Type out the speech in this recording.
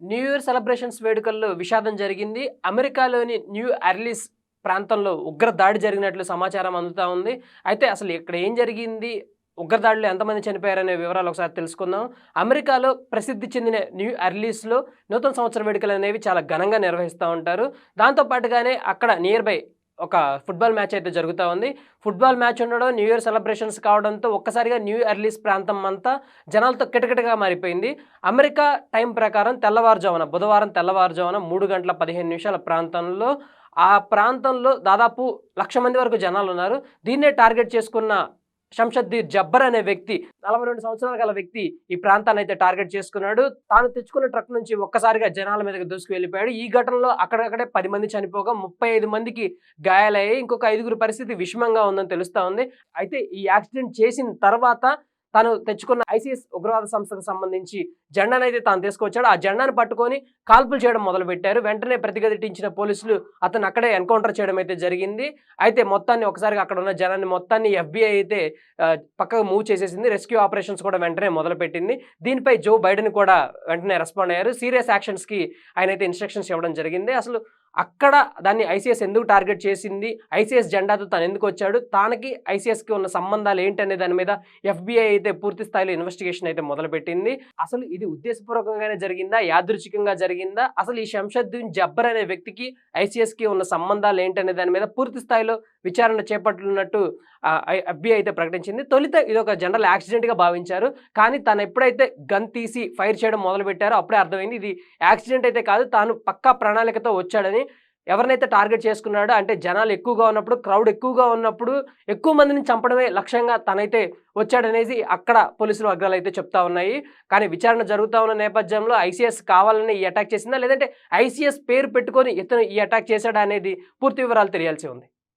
New year celebrations వేడుకల్లో విషాదం జరిగింది. అమెరికాలోని న్యూ అర్లీస్ ప్రాంతంలో ఉగ్ర దాడి జరిగినట్లు సమాచారం అందుతూ ఉంది. అయితే అసలు ఇక్కడ ఏం జరిగింది? ఉగ్రదాడులు ఎంతమంది చనిపోయారనే వివరాలు ఒకసారి తెలుసుకుందాం. అమెరికాలో ప్రసిద్ధి చెందిన న్యూ అర్లీస్లో నూతన సంవత్సర వేడుకలు అనేవి చాలా ఘనంగా నిర్వహిస్తూ ఉంటారు. దాంతోపాటుగానే అక్కడ నియర్ బై ఒక ఫుట్బాల్ మ్యాచ్ అయితే జరుగుతూ ఉంది. ఫుట్బాల్ మ్యాచ్ ఉండడం న్యూ ఇయర్ సెలబ్రేషన్స్ కావడంతో ఒక్కసారిగా న్యూ అర్లీస్ ప్రాంతం అంతా జనాలతో కిటకిటగా మారిపోయింది. అమెరికా టైం ప్రకారం తెల్లవారుజామున బుధవారం తెల్లవారుజామున మూడు గంటల పదిహేను నిమిషాల ప్రాంతంలో ఆ ప్రాంతంలో దాదాపు లక్ష మంది వరకు జనాలు ఉన్నారు. దీన్నే టార్గెట్ చేసుకున్న షంషద్దీర్ జబ్బర్ అనే వ్యక్తి నలభై రెండు సంవత్సరాల గల వ్యక్తి ఈ ప్రాంతాన్ని అయితే టార్గెట్ చేసుకున్నాడు. తాను తెచ్చుకున్న ట్రక్ నుంచి ఒక్కసారిగా జనాల మీదకి దూసుకు వెళ్ళిపోయాడు. ఈ ఘటనలో అక్కడక్కడే పది మంది చనిపోగా ముప్పై ఐదు మందికి గాయాలయ్యాయి. ఇంకొక ఐదుగురు పరిస్థితి విషమంగా ఉందని తెలుస్తా ఉంది. అయితే ఈ యాక్సిడెంట్ చేసిన తర్వాత తాను తెచ్చుకున్న ఐసీఎస్ ఉగ్రవాద సంస్థకు సంబంధించి జెండాను అయితే తాను తీసుకొచ్చాడు. ఆ జెండాను పట్టుకొని కాల్పులు చేయడం మొదలుపెట్టారు. వెంటనే ప్రతిఘటించిన పోలీసులు అతను అక్కడే ఎన్కౌంటర్ చేయడం అయితే జరిగింది. అయితే మొత్తాన్ని ఒకసారిగా అక్కడ ఉన్న జనాన్ని మొత్తాన్ని ఎఫ్బీఐ అయితే పక్కకు మూవ్ చేసేసింది. రెస్క్యూ ఆపరేషన్స్ కూడా వెంటనే మొదలుపెట్టింది. దీనిపై జో బైడెన్ కూడా వెంటనే రెస్పాండ్ అయ్యారు. సీరియస్ యాక్షన్స్కి ఆయన అయితే ఇన్స్ట్రక్షన్స్ ఇవ్వడం జరిగింది. అసలు అక్కడ దాన్ని ఐసీఎస్ ఎందుకు టార్గెట్ చేసింది? ఐసీఎస్ జెండాతో తను ఎందుకు వచ్చాడు? తానకి ఐసీఎస్కి ఉన్న సంబంధాలు ఏంటనే దాని మీద ఎఫ్బీఐ అయితే పూర్తి స్థాయిలో ఇన్వెస్టిగేషన్ అయితే మొదలుపెట్టింది. అసలు ఇది ఉద్దేశపూర్వకంగానే జరిగిందా? యాదృచ్ఛికంగా జరిగిందా? అసలు ఈ శంషద్దీన్ జబ్బర్ అనే వ్యక్తికి ఐసీఎస్కి ఉన్న సంబంధాలు ఏంటనే దాని మీద పూర్తి స్థాయిలో విచారణ చేపట్టనున్నట్టు ఎఫ్బీఐ అయితే ప్రకటించింది. తొలిత ఇది ఒక జనరల్ యాక్సిడెంట్గా భావించారు. కానీ తను ఎప్పుడైతే గన్ తీసి ఫైర్ చేయడం మొదలుపెట్టారో అప్పుడే అర్థమైంది ఇది యాక్సిడెంట్ అయితే కాదు తాను పక్కా ప్రణాళికతో వచ్చాడని ఎవరినైతే టార్గెట్ చేసుకున్నాడో అంటే జనాలు ఎక్కువగా ఉన్నప్పుడు క్రౌడ్ ఎక్కువగా ఉన్నప్పుడు ఎక్కువ మందిని చంపడమే లక్ష్యంగా తనైతే వచ్చాడనేది అక్కడ పోలీసులు అగ్రాలు అయితే చెప్తా ఉన్నాయి. కానీ విచారణ జరుగుతూ ఉన్న నేపథ్యంలో ఐసీఎస్ కావాలని ఈ అటాక్ చేసిందా? లేదంటే ఐసీఎస్ పేరు పెట్టుకొని ఇతను ఈ అటాక్ చేశాడా అనేది పూర్తి వివరాలు తెలియాల్సి ఉంది.